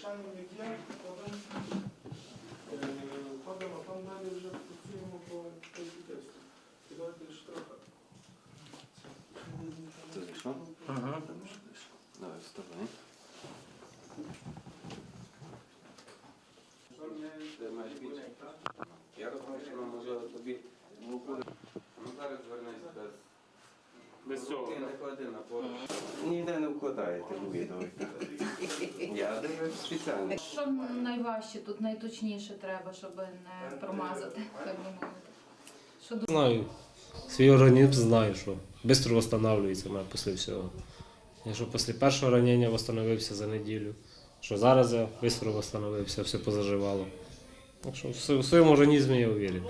залишаємо як є, е, а там далі вже працюємо по по тесту. Давайте штрафи. Ти зайшов? Ага. Давай, вставай. Я розумію, що нам можливо тобі ну зараз звернись без. Без цього. Ти не клади на поруч. Ніде не вкладаєте відео. Я дивлюсь спеціально. Що найважче тут, найточніше треба, щоб не промазати, так би мовити. Що Знаю. Свій організм знаю, що швидко встановлюється мене після всього. Якщо після першого ранення встановився за неділю, що зараз я швидко встановився, все позаживало. Так що в в своєму організмі я уверен.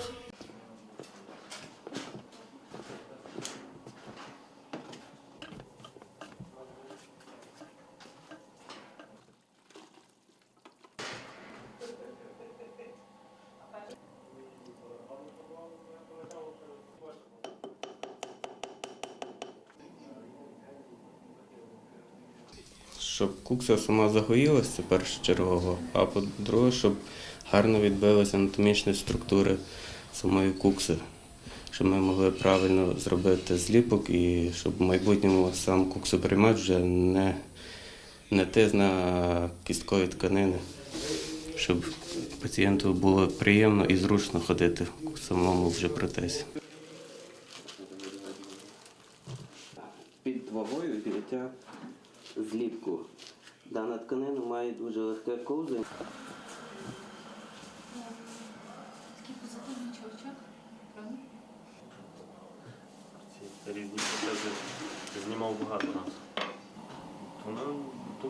Щоб кукса сама загоїлася, це першочергово, а по-друге, щоб гарно відбилися анатомічні структури самої кукси, щоб ми могли правильно зробити зліпок і щоб в майбутньому сам куксоприймач вже не, не тис на кісткові тканини, щоб пацієнту було приємно і зручно ходити в самому вже протезі. Під вагою відкриття зліпку. Дана тканина має дуже легке ковзання. Такий позитивний чоловічок. Ці різні покази знімав багато нас. Вона